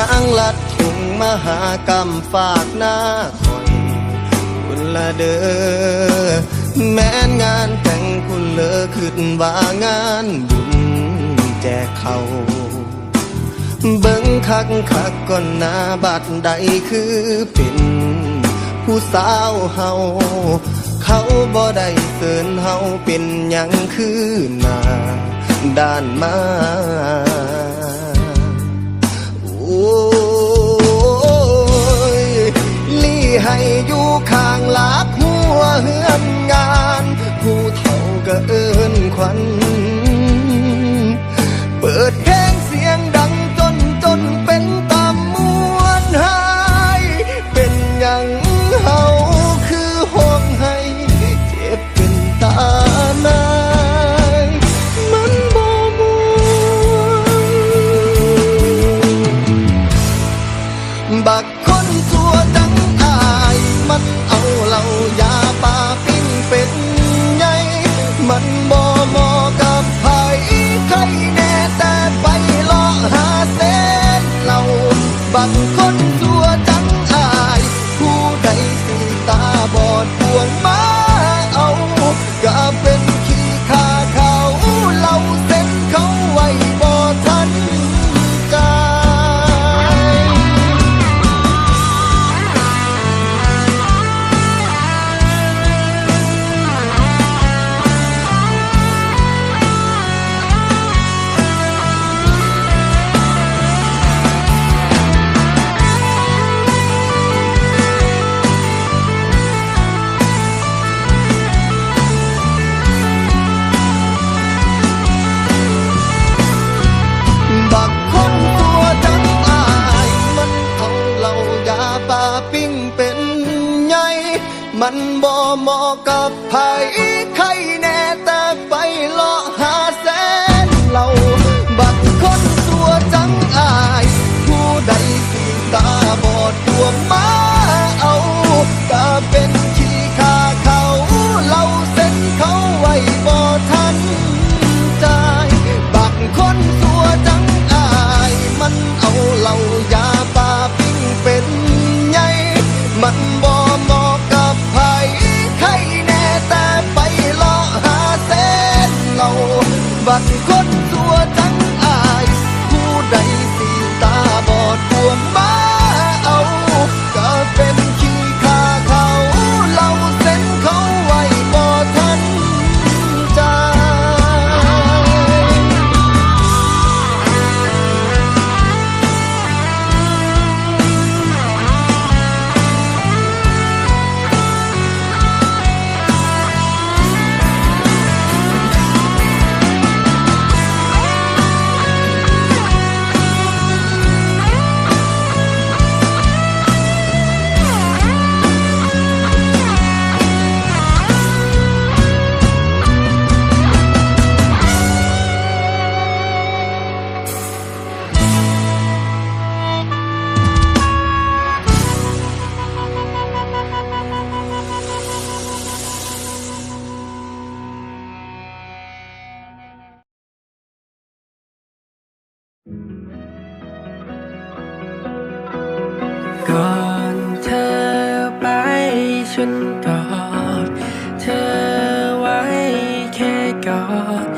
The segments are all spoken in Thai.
ยางลัดถุงมหากรรมฝากหน้าคอยคุณละเด้อแม้นงานแต่งคุณเลอขึ้นว่างานบุญแจกเขาเบิ่งคักคักก่อนหน้าบัดใดคือเป็นผู้สาวเฮาเขาบ่ได้เสินเฮาเป็นหยังคือหน้าด้านมา ให้อยู่ข้างหลักหัวเฮือนงาน ผู้เฒ่าก็เอินขวัน เปิดเพ บั ฉันกอดเธอไว้แค่กอด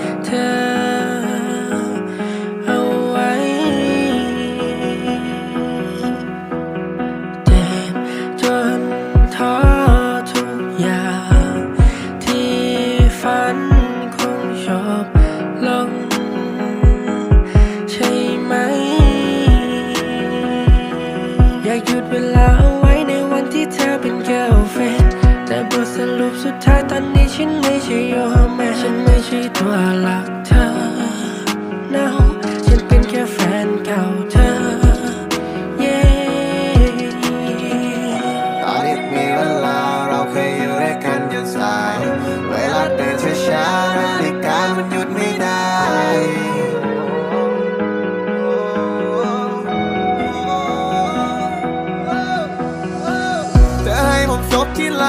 บที่ไร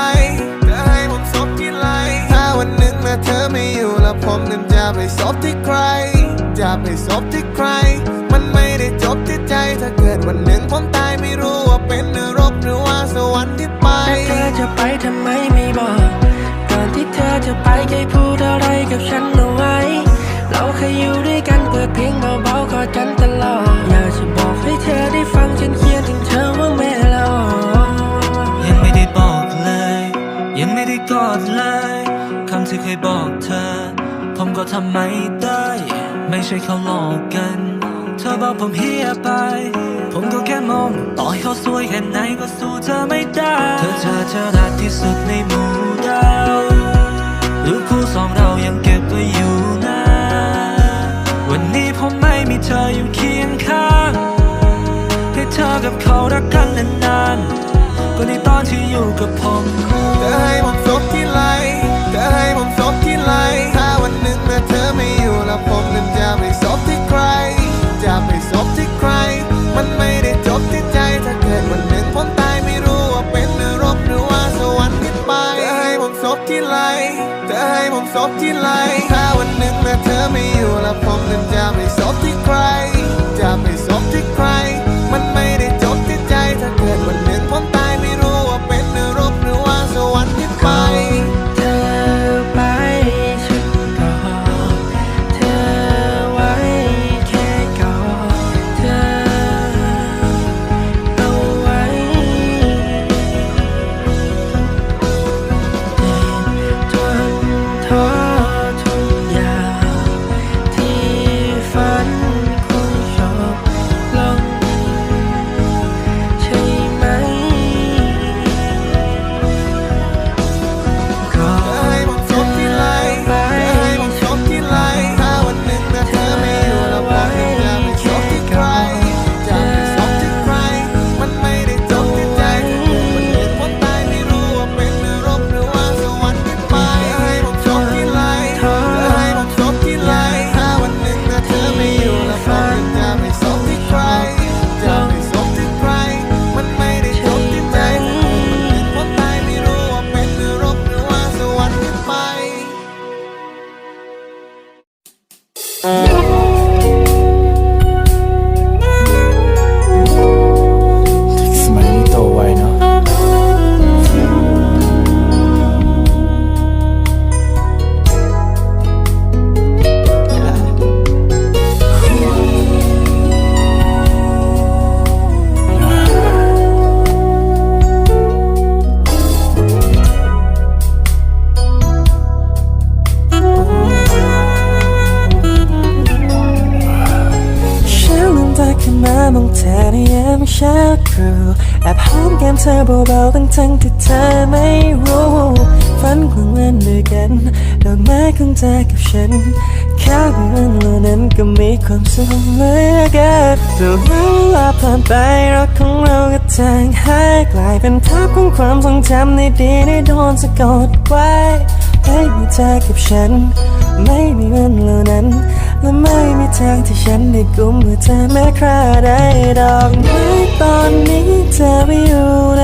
เธอให้ผมซบที่ไรถ้าวันหนึ่งนะเธอไม่อยู่แล้วผมนั้นจะไปซบที่ใคร จะไปซบที่ใคร มันไม่ได้จบที่ใจถ้าเกิดวันหนึ่งผมตายไม่รู้ว่าเป็นนรกหรือว่าสวรรค์ที่ไปเธอจะไปทำไมไม่บอกก่อนที่เธอจะไปเคยพูดอะไรกับฉัน ยังไม่ได้กอดเลยคำที่เคยบอกเธอ ผมก็ทำไม่ได้ ไม่ใช่เขาหลอกกัน เธอบอกผมเฮียไป ผมก็แค่มอง ต่อให้เขาสวยแค่ไหนก็สู้เธอไม่ได้ เธอเธอเธอรักที่สุดในหมู่ดาวรูปคู่สองเรายังเก็บไว้อยู่นะ วันนี้ผมไม่มีเธออยู่เคียงข้าง ให้เธอกับเขารักกันนานๆ ก็ในตอนที่อยู่กับผมเธอให้ผมซบที่ไหลเธอให้ผมซบที่ไหลถ้าวันหนึ่งแม้เธอไม่อยู่แล้วผมนั้นจะไปซบที่ใคร จะไปซบที่ใคร มันไม่ได้จบที่ใจถ้าเกิดวันหนึ่งผมตายไม่รู้ว่าเป็นนรกหรือว่าสวรรค์ที่ไปเธอให้ผมซบที่ไหลเธอให้ผมซบที่ไหลถ้าวันหนึ่งแม้เธอไม่อยู่แล้วผมนั้นจะไปซบที่ใคร จะไปซบที่ใคร ช้าตรู่แอบหอมแก้มเธอเบาๆทั้งทั้งๆที่เธอไม่รู้ฝันกลางวันด้วยกันดอกไม้ของเธอกับฉันแค่เพื่อนเหล่านั้นก็มีความสุขเหมือนกันแต่เวลาผ่านไปรักของเราก็จางหายกลายเป็นภาพของความทรงจำในดีที่โดนสะกดไว้ไม่มีเธอกับฉัน ไม่มีวันเหล่านั้น และไม่มีทางที่ฉันได้กุมมือเธอแม้คราใดดอกไม้ตอนนี้เธอไม่อยู่ไหน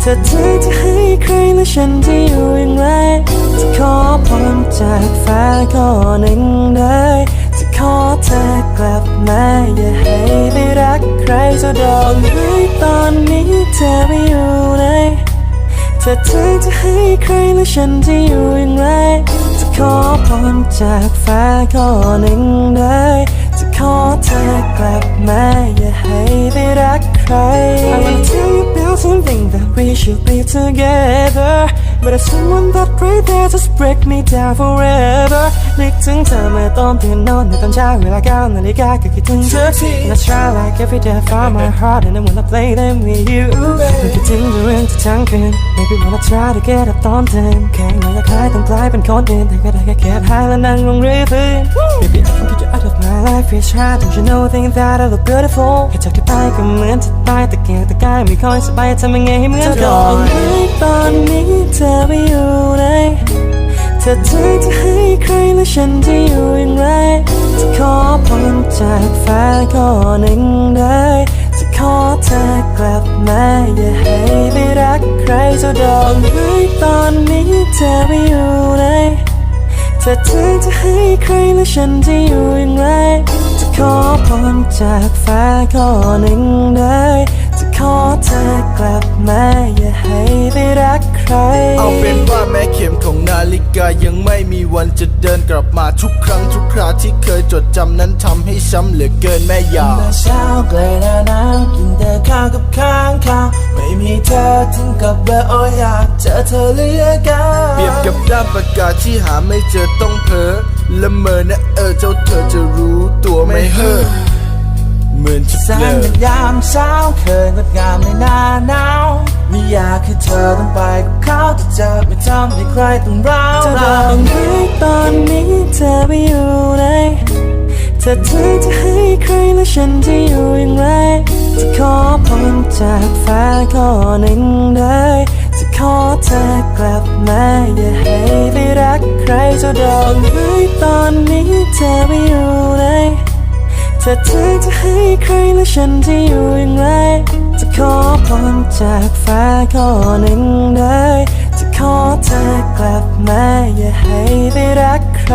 เธอเธอจะให้ใครและฉันจะอยู่อย่างไรจะขอพรจากฟ้าข้อหนึ่งได้จะขอเธอกลับมาอย่าให้ไปรักใครจะดอกไม้ตอนนี้เธอไม่อยู่ไหนถ้าเธอจะให้ใครและฉันจะอยู่อย่างไร พรจากฟ้าข้อหนึ่งได้ จะขอเธอกลับมาอย่าให้ไปรักใคร I wanna tell you about something that we should be together But there's someone that right there just break me down forever นึกถึงเธอเมื่อตอนตื่นนอนในตอนเช้าเวลาเก้านาฬิกาก็คิดถึงเธอ And I try like every day I from my heart And I wanna play them with you นึกถึงเรื่องที่ทั้งคืน Maybe wanna try to get up ตอนตื่นแค่ไม่อยากให้ต้องกลายเป็นคนอื่นแต่ก็ได้แค่เก็บหายและนั่งลงเรื่อยพื้น life It's hard don't you know think that I look beautiful แค่จากที่ไปก็เหมือนจะตายแต่เกียงแต่กายไม่ค่อยสบายทำยังไงให้เหมือนก่อนตอนนี้เธอไม่อยู่ไหนถ้าเธอจะให้ใครและฉันจะอยู่อย่างไรจะขอพรจากฟ้าข้อหนึ่งได้จะขอเธอกลับมาอย่าให้ไปรักใครจะดอกไม้ตอนนี้เธอไม่อยู่ไหน แต่เธอจะให้ใครและฉันจะอยู่อย่างไร จะขอพรจากฟ้าข้อหนึ่งได้ จะขอเธอกลับมาอย่าให้ไปรัก ใคร เอาเป็นว่าแม้เข็มของนาฬิกายังไม่มีวันจะเดินกลับมาทุกครั้งทุกคราที่เคยจดจำนั้นทำให้ช้ำเหลือเกินแม่ยาเมื่อเช้าไกลหน้าหนาวกินแต่ข้าวกับข้างข้าวไม่มีเธอถึงกับว่าโอ้ยอยากเจอเธอเหลือเกินเปรียบกับด้ามปากกาที่หาไม่เจอต้องเพ้อละเมอนะเออเจ้าเธอจะรู้ตัวไม่เฮ้อ เหมือนจะแสเลิงยามเช้าเคยงดงามในหน้าหนาวไม่อยากให้เธอต้องไปกับเขาแต่จะไม่ทำให้ใครต้องร้าวรานไหมตอนนี้เธอไปอยู่ไหนถ้าเธอจะให้ใครแล้วฉันจะอยู่อย่างไรจะขอพรจากฟ้าข้อหนึ่งได้จะขอเธอกลับมาอย่าให้ไปรักใครจะดอกไม้ตอนนี้เธอไป ถ้าเธอจะให้ใครและฉันจะอยู่อย่างไร จะขอพรจากฟ้าข้อหนึ่งได้จะขอเธอกลับมาอย่าให้ไปรักใคร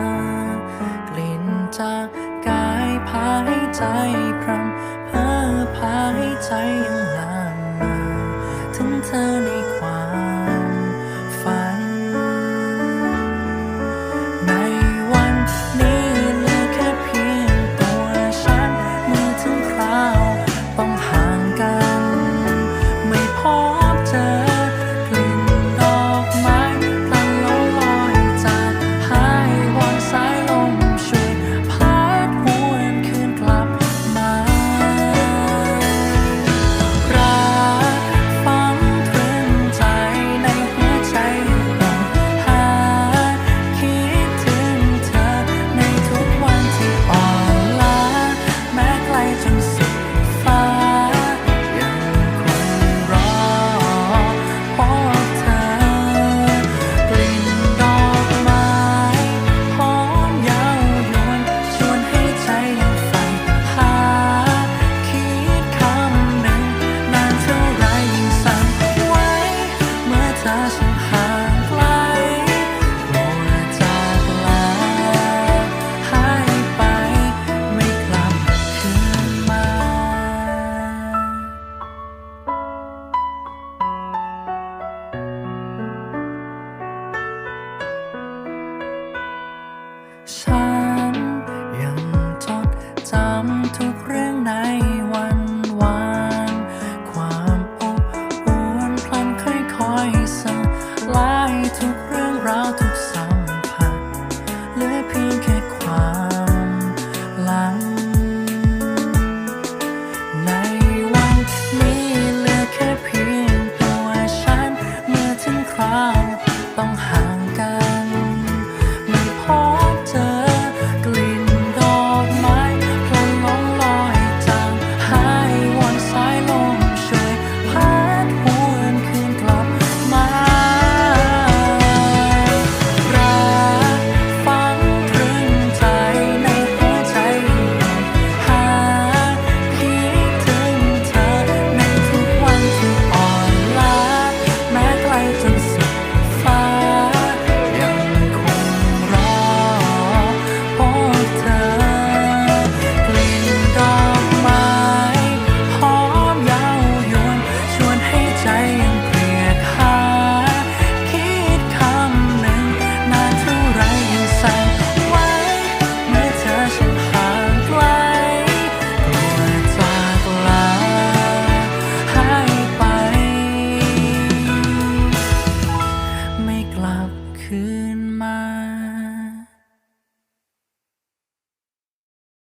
ากลิ่นจากกายพาให้ใจพรำเพ้อพาให้ใจยังลางมาถึงเธอใน